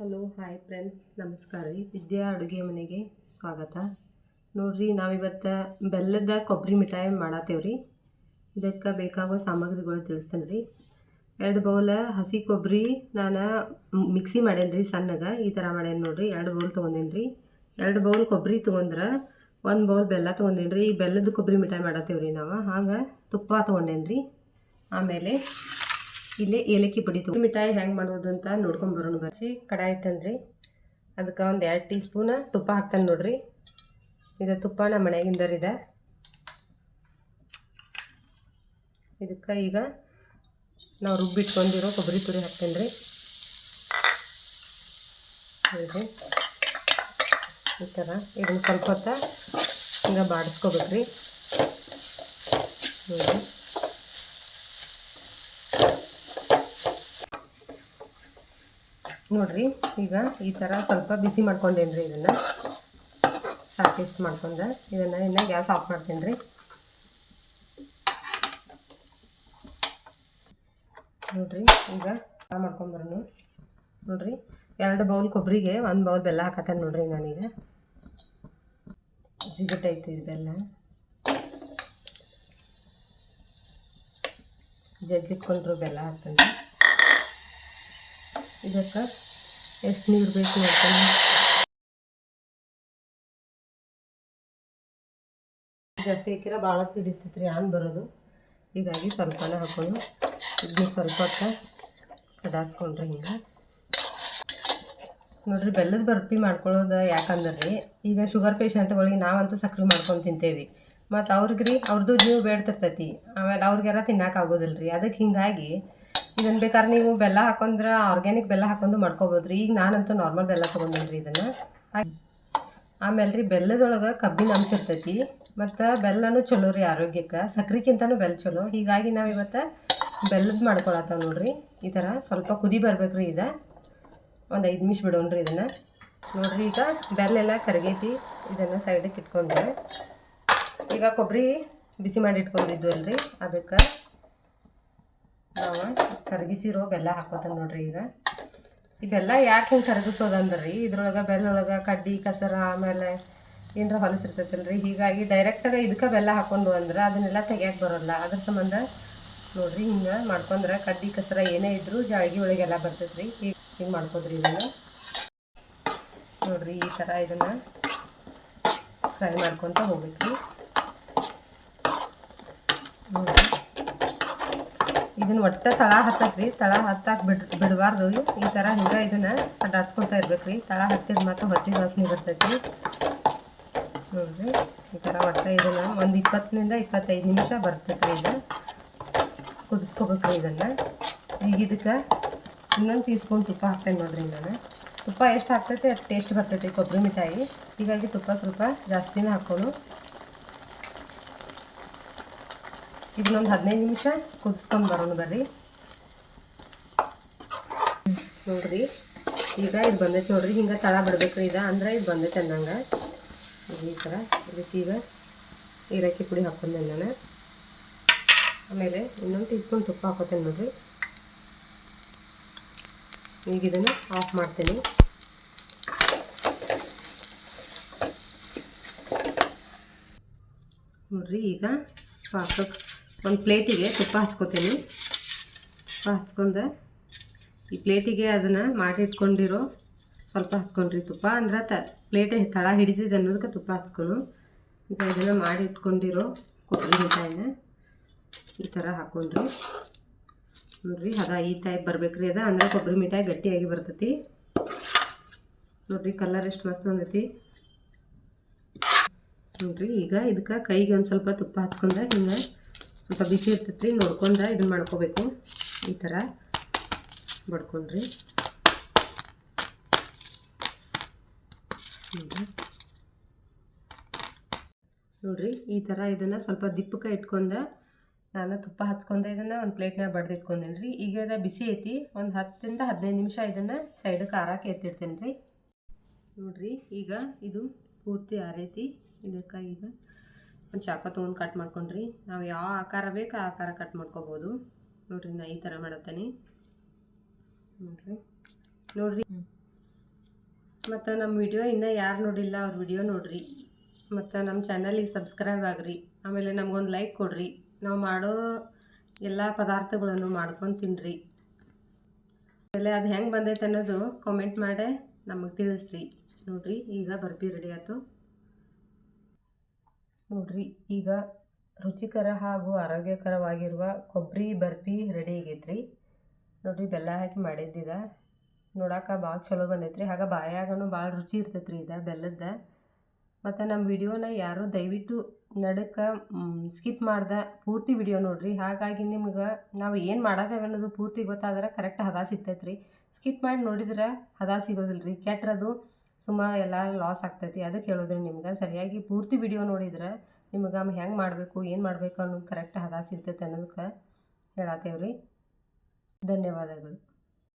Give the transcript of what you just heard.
Hello, hi friends. ನಮಸ್ಕಾರ ರೀ. ವಿದ್ಯಾ ಅಡುಗೆ ಮನೆಗೆ ಸ್ವಾಗತ. ನೋಡ್ರಿ, ನಾವಿವತ್ತು ಬೆಲ್ಲದ ಕೊಬ್ಬರಿ ಮಿಠಾಯಿ ಮಾಡತ್ತೇವೆ ರೀ. ಇದಕ್ಕೆ ಬೇಕಾಗೋ ಸಾಮಗ್ರಿಗಳು ತಿಳಿಸ್ತೇನೆ ರೀ. ಎರಡು ಬೌಲ ಹಸಿ ಕೊಬ್ಬರಿ ನಾನು ಮಿಕ್ಸಿ ಮಾಡೇನಿ ರೀ ಸಣ್ಣಗೆ. ಈ ಥರ ಮಾಡೇನಿ ನೋಡಿರಿ. ಎರಡು ಬೌಲ್ ತೊಗೊಂಡೇನಿ ರೀ. ಎರಡು ಬೌಲ್ ಕೊಬ್ಬರಿ ತೊಗೊಂಡ್ರೆ ಒಂದು ಬೌಲ್ ಬೆಲ್ಲ ತೊಗೊಂಡೇನಿ ಈ ಬೆಲ್ಲದ ಕೊಬ್ಬರಿ ಮಿಠಾಯಿ ಮಾಡತ್ತೇವೆ ರೀ ನಾವು. ಹಾಗೆ ತುಪ್ಪ ತೊಗೊಂಡೇನಿ ಆಮೇಲೆ ಇಲ್ಲಿ ಏಲಕ್ಕಿ ಪುಡಿ ತೊಗೊಂಡು ಮಿಠಾಯಿ ಹೆಂಗೆ ಮಾಡೋದು ಅಂತ ನೋಡ್ಕೊಂಡ್ ಬರೋಣ ಬರ್ಸಿ ಕಡಾಯಿ ಇಟ್ಟನ್ರಿ ಅದಕ್ಕೆ ಒಂದು ಎರಡು ಟೀ ಸ್ಪೂನ್ ತುಪ್ಪ ಹಾಕ್ತಾನೆ ನೋಡ್ರಿ. ಇದು ತುಪ್ಪ ನಮ್ಮ ಮನೆಯಾಗಿಂದರಿದೆ ಇದಕ್ಕೆ ಈಗ ನಾವು ರುಬ್ಬಿಟ್ಕೊಂಡಿರೋ ಕೊಬ್ಬರಿ ತುರಿ ಹಾಕ್ತೇನೆ ರೀ. ಈ ಥರ ಇದನ್ನು ಸ್ವಲ್ಪ ಹೊತ್ತ ಈಗ ಬಾಡಿಸ್ಕೋಬೇಕ್ರಿ. ನೋಡ್ರಿ ನೋಡ್ರಿ, ಈಗ ಈ ಥರ ಸ್ವಲ್ಪ ಬಿಸಿ ಮಾಡ್ಕೊಂಡೇನಿ ರೀ ಇದನ್ನು. ಸಾಕಿಷ್ಟು ಮಾಡ್ಕೊಂಡೆ ಇದನ್ನು ಇನ್ನು ಗ್ಯಾಸ್ ಆಫ್ ಮಾಡ್ತೀನಿ ರೀ ನೋಡ್ರಿ, ಈಗ ಮಾಡ್ಕೊಂಬರೋನು ನೋಡ್ರಿ, ಎರಡು ಬೌಲ್ ಕೊಬ್ಬರಿಗೆ ಒಂದು ಬೌಲ್ ಬೆಲ್ಲ ಹಾಕತ್ತೇನೆ ನೋಡ್ರಿ ನಾನೀಗ. ಜಿಗಟೈತಿ ಇದು ಬೆಲ್ಲ. ಜಜ್ಜಿಟ್ಕೊಂಡ್ರು ಬೆಲ್ಲ ಹಾಕ್ತೀನಿ ಇದಕ್ಕೆ ಎಷ್ಟು ನೀರು ಬೇಕು ಅಂತ. ಜಾಸ್ತಿ ಹಾಕಿರ ಭಾಳ ಹಿಡಿತೈತೆ ರೀ ಆನ್ ಬರೋದು. ಹೀಗಾಗಿ ಸ್ವಲ್ಪನೇ ಹಾಕೊಂಡು ಇದನ್ನ ಸ್ವಲ್ಪ ಹೊತ್ತು ಕಡಾಸ್ಕೊಂಡ್ರೆ ಹಿಂಗೆ. ನೋಡ್ರಿ, ಬೆಲ್ಲದ ಬರ್ಪಿ ಮಾಡ್ಕೊಳ್ಳೋದು ಯಾಕಂದ್ರೆ ರೀ ಈಗ ಶುಗರ್ ಪೇಷಂಟ್ಗಳಿಗೆ ನಾವಂತೂ ಸಕ್ರೆ ಮಾಡ್ಕೊಂಡು ತಿಂತೇವೆ. ಮತ್ತು ಅವ್ರಿಗೆ ರೀ ಅವ್ರದ್ದು ಜೀವ ಬೇಡ್ತಿರ್ತೈತಿ. ಆಮೇಲೆ ಅವ್ರಿಗೆಲ್ಲ ಯಾರ ಆಗೋದಿಲ್ಲ ರೀ ಅದಕ್ಕೆ ಹಿಂಗಾಗಿ ಇದನ್ನು ಬೇಕಾದ್ರೆ ನೀವು ಬೆಲ್ಲ ಹಾಕೊಂಡ್ರೆ ಆರ್ಗ್ಯಾನಿಕ್ ಬೆಲ್ಲ ಹಾಕೊಂಡು ಮಾಡ್ಕೋಬೋದು ರೀ ಈಗ ನಾನಂತೂ ನಾರ್ಮಲ್ ಬೆಲ್ಲ ತೊಗೊಂಡೇನಿ ರೀ ಇದನ್ನು. ಆಮೇಲೆ ರೀ ಬೆಲ್ಲದೊಳಗೆ ಕಬ್ಬಿನ ಅಂಶ ಇರ್ತೈತಿ. ಮತ್ತು ಬೆಲ್ಲನೂ ಚಲೋ ರೀ ಆರೋಗ್ಯಕ್ಕೆ. ಸಕ್ರಿಗಿಂತನೂ ಬೆಲ್ಲ ಚಲೋ. ಹೀಗಾಗಿ ನಾವು ಇವತ್ತು ಬೆಲ್ಲದ ಮಾಡ್ಕೊಳತ್ತಾವ ನೋಡ್ರಿ. ಈ ಥರ ಸ್ವಲ್ಪ ಕುದಿ ಬರ್ಬೇಕು ರೀ ಇದು. ಒಂದು ಐದು ನಿಮಿಷ ಬಿಡೋಣ್ರಿ ಇದನ್ನು. ನೋಡ್ರಿ ಈಗ ಬೆಲ್ಲೆಲ್ಲ ಕರಗೈತಿ. ಇದನ್ನು ಸೈಡಿಗೆ ಇಟ್ಕೊಂಡ್ರೆ ಈಗ ಕೊಬ್ಬರಿ ಬಿಸಿ ಮಾಡಿ ಇಟ್ಕೊಂಡಿದ್ವಿ ಅಲ್ರಿ ಅದಕ್ಕೆ ನಾವು ಕರಗಿಸಿರೋ ಬೆಲ್ಲ ಹಾಕೋತೇವೆ ನೋಡ್ರಿ ಈಗ. ಈ ಬೆಲ್ಲ ಯಾಕೆ ಹಿಂಗೆ ಕರಗಿಸೋದಂದ್ರಿ ಇದ್ರೊಳಗೆ ಬೆಲ್ಲೊಳಗೆ ಕಡ್ಡಿ, ಕಸರ ಆಮೇಲೆ ಏನರ ಹೊಲಸಿರ್ತೈತಲ್ರಿ ಹೀಗಾಗಿ ಡೈರೆಕ್ಟಾಗ ಇದಕ್ಕೆ ಬೆಲ್ಲ ಹಾಕೊಂಡು ಅಂದ್ರೆ ಅದನ್ನೆಲ್ಲ ತೆಗಿಯಕ್ಕೆ ಬರೋಲ್ಲ. ಅದ್ರ ಸಂಬಂಧ ನೋಡ್ರಿ ಹಿಂಗೆ ಮಾಡ್ಕೊಂಡ್ರೆ ಕಡ್ಡಿ, ಕಸರ ಏನೇ ಇದ್ರೂ ಜಾಳ್ಗಿ ಒಳಗೆಲ್ಲ ಬರ್ತೈತೆ ರೀ ಹೀಗೆ ಹಿಂಗೆ ಮಾಡ್ಕೋದ್ರಿ ಇದನ್ನು. ನೋಡ್ರಿ ಈ ಥರ ಇದನ್ನು ಫ್ರೈ ಮಾಡ್ಕೊತ ಹೋಗ್ಬೇಕು ನೋಡ್ರಿ. ಇದನ್ನ ಒಟ್ಟು ತಳ ಹತ್ತಕ್ರಿ, ತಳ ಹತ್ತಾಕ್ ಬಿಡ್, ಬಿಡಬಾರ್ದು. ಈ ಥರ ಹಿಂಗೆ ಇದನ್ನ ಅಡ್ಡಾಡ್ಸ್ಕೊತಾ ಇರ್ಬೇಕ್ರಿ. ತಳ ಹತ್ತಿದ ಮತ್ತು ಹೊತ್ತಿದ ವಾಸನೆ ಬರ್ತೈತಿ ನೋಡ್ರಿ, ಈ ಥರ ಒಟ್ಟು ಇದನ್ನ ಒಂದು ಇಪ್ಪತ್ತರಿಂದ ಇಪ್ಪತ್ತೈದು ನಿಮಿಷ ಬರ್ತೈತ್ರಿ ಇದು. ಕುದಿಸ್ಕೋಬೇಕ್ರಿ ಇದನ್ನು. ಈಗ ಇದಕ್ಕೆ ಇನ್ನೊಂದು ಟೀ ಸ್ಪೂನ್ ತುಪ್ಪ ಹಾಕ್ತೇನೆ ನೋಡ್ರಿ ನಾನು. ತುಪ್ಪ ಎಷ್ಟು ಹಾಕ್ತೈತೆ ಅಷ್ಟು ಟೇಸ್ಟ್ ಬರ್ತೈತಿ ಕೊಬ್ಬರಿ ಮಿಠಾಯಿ. ಹೀಗಾಗಿ ತುಪ್ಪ ಸ್ವಲ್ಪ ಜಾಸ್ತಿನೇ ಹಾಕ್ಕೊಂಡು. ಇದನ್ನೊಂದು ಹದಿನೈದು ನಿಮಿಷ ಕುದಿಸ್ಕೊಂಡು ಬರೋಣ ಬರ್ರಿ. ನೋಡ್ರಿ, ಈಗ ಇದು ಬಂದೈತೆ ನೋಡ್ರಿ, ಹಿಂಗೆ ತಳ ಬಿಡ್ಬೇಕ್ರಿ ಇದು ಅಂದ್ರೆ ಇದು ಬಂದೈತೆ ಅಂದಂಗೆ. ಈ ಥರ ಇದಕ್ಕೆ ಈಗ ಏಲಕ್ಕಿ ಪುಡಿ ಹಾಕೊಂಡೆ ನಾನು. ಆಮೇಲೆ ಇನ್ನೊಂದು ಟೀ ತುಪ್ಪ ಹಾಕೋತೇನೆ ನೋಡ್ರಿ. ಈಗ ಇದನ್ನು ಆಫ್ ಮಾಡ್ತೀನಿ. ನೋಡ್ರಿ, ಈಗ ಪಾಕಕ್ಕೆ ಒಂದು ಪ್ಲೇಟಿಗೆ ತುಪ್ಪ ಹಚ್ಕೋತೀನಿ. ತುಪ್ಪ ಹಚ್ಕೊಂಡು. ಈ ಪ್ಲೇಟಿಗೆ ಅದನ್ನು ಮಾಡಿಟ್ಕೊಂಡಿರೋ ಸ್ವಲ್ಪ ಹಚ್ಕೊಂಡ್ರಿ ತುಪ್ಪ. ಅಂದ್ರೆ ತ, ಪ್ಲೇಟ್ ತಳ ಹಿಡಿದಿದೆ ಅನ್ನೋದಕ್ಕೆ ತುಪ್ಪ ಹಚ್ಕೊಂಡು ಈಗ ಇದನ್ನು ಮಾಡಿ ಇಟ್ಕೊಂಡಿರೋ ಕೊಬ್ಬರಿ ಮಿಠಾಯಿನ ಈ ಥರ ಹಾಕೊಂಡ್ರಿ. ನೋಡ್ರಿ, ಅದ ಈ ಟೈಪ್ ಬರ್ಬೇಕ್ರಿ ಅದ. ಅಂದ್ರೆ ಕೊಬ್ಬರಿ ಮಿಠಾಯಿ ಗಟ್ಟಿಯಾಗಿ ಬರ್ತೈತಿ. ನೋಡ್ರಿ ಕಲರ್ ಎಷ್ಟು ಮಸ್ತ್ ಬಂದೈತಿ. ನೋಡ್ರಿ, ಈಗ ಇದಕ್ಕೆ ಕೈಗೆ ಒಂದು ಸ್ವಲ್ಪ ತುಪ್ಪ ಹಚ್ಕೊಂಡ. ಹಿಂಗೆ ಸ್ವಲ್ಪ ಬಿಸಿ ಇರ್ತೈತ್ರಿ ನೋಡ್ಕೊಂಡು ಇದನ್ನು ಮಾಡ್ಕೋಬೇಕು. ಈ ಥರ ಬಡ್ಕೊಂಡ್ರಿ ನೋಡ್ರಿ. ಈ ಥರ ಇದನ್ನು ಸ್ವಲ್ಪ ದಿಪ್ಪಕ್ಕೆ ಇಟ್ಕೊಂಡು ನಾನು ತುಪ್ಪ ಹಚ್ಕೊಂಡೆ ಇದನ್ನು ಒಂದು ಪ್ಲೇಟ್ನಾಗ ಬಡ್ದು ರೀ ಈಗ ಅದ ಬಿಸಿ ಐತಿ, ಒಂದು ಹತ್ತರಿಂದ ಹದಿನೈದು ನಿಮಿಷ ಇದನ್ನು ಸೈಡಕ್ಕೆ ಆರಾಕೆ ಎತ್ತಿಡ್ತೇನೆ ರೀ ನೋಡ್ರಿ, ಈಗ ಇದು ಪೂರ್ತಿ ಆರೈತಿ. ಇದಕ್ಕೆ ಈಗ ಒಂದು ಚಾಕು ತೊಗೊಂಡು ಕಟ್ ಮಾಡ್ಕೊಂಡ್ರಿ. ನಾವು ಯಾವ ಆಕಾರ ಬೇಕು ಆ ಆಕಾರ ಕಟ್ ಮಾಡ್ಕೋಬೋದು. ನೋಡ್ರಿ ನಾ ಈ ಥರ ಮಾಡತ್ತೇನೆ. ನೋಡ್ರಿ. ನೋಡ್ರಿ. ಮತ್ತು ನಮ್ಮ ವಿಡಿಯೋ ಇನ್ನೂ ಯಾರು ನೋಡಿಲ್ಲ ಅವ್ರ ವಿಡಿಯೋ ನೋಡ್ರಿ. ಮತ್ತು ನಮ್ಮ ಚಾನಲಿಗೆ ಸಬ್ಸ್ಕ್ರೈಬ್ ಆಗ್ರಿ. ಆಮೇಲೆ ನಮಗೊಂದು ಲೈಕ್ ಕೊಡ್ರಿ. ನಾವು ಮಾಡೋ ಎಲ್ಲ ಪದಾರ್ಥಗಳನ್ನು ಮಾಡ್ಕೊಂಡು ತಿನ್ನಿರಿ ಆಮೇಲೆ ಅದು ಹೆಂಗೆ ಬಂದೈತೆ ಅನ್ನೋದು ಕಾಮೆಂಟ್ ಮಾಡೇ ನಮಗೆ ತಿಳಿಸ್ರಿ. ನೋಡ್ರಿ ಈಗ ಬರ್ಬಿ ರೆಡಿ ಆಯ್ತು. ನೋಡ್ರಿ, ಈಗ ರುಚಿಕರ ಹಾಗೂ ಆರೋಗ್ಯಕರವಾಗಿರುವ ಕೊಬ್ಬರಿ ಬರ್ಫಿ ರೆಡಿ ಆಗೈತ್ರಿ. ನೋಡ್ರಿ, ಬೆಲ್ಲ ಹಾಕಿ ಮಾಡಿದ್ದಿದ. ನೋಡಾಕ ಭಾಳ ಚಲೋ ಬಂದೈತ್ರಿ. ಹಾಗ ಬಾಯಾಗನು ಭಾಳ ರುಚಿ ಇರ್ತೈತ್ರಿ ಇದು ಬೆಲ್ಲದ. ಮತ್ತು ನಮ್ಮ ವಿಡಿಯೋನ ಯಾರು ದಯವಿಟ್ಟು ನಡಕ್ಕೆ ಸ್ಕಿಪ್ ಮಾಡ್ದೆ ಪೂರ್ತಿ ವಿಡಿಯೋ ನೋಡ್ರಿ. ಹಾಗಾಗಿ ನಿಮ್ಗೆ ನಾವು ಏನು ಮಾಡತ್ತೇವೆ ಅನ್ನೋದು ಪೂರ್ತಿ ಗೊತ್ತಾದ್ರೆ ಕರೆಕ್ಟ್ ಹದ ಸಿಗ್ತೈತ್ರಿ. ಸ್ಕಿಪ್ ಮಾಡಿ ನೋಡಿದ್ರೆ ಹದ ಸಿಗೋದಿಲ್ಲ ರೀ ಕೆಟ್ಟರದು ಸುಮ್ಮ ಎಲ್ಲ ಲಾಸ್ ಆಗ್ತೈತಿ. ಅದಕ್ಕೆ ಹೇಳೋದ್ರೆ ನಿಮ್ಗೆ, ಸರಿಯಾಗಿ ಪೂರ್ತಿ ವಿಡಿಯೋ ನೋಡಿದ್ರೆ ನಿಮ್ಗೆ ಹೆಂಗೆ ಮಾಡಬೇಕು, ಏನು ಮಾಡಬೇಕು ಅನ್ನೋದು ಕರೆಕ್ಟ್ ಹದ ಸಿಗ್ತೈತೆ ಅನ್ನೋದಕ್ಕೆ ಹೇಳತ್ತೇವ್ರಿ ಧನ್ಯವಾದಗಳು.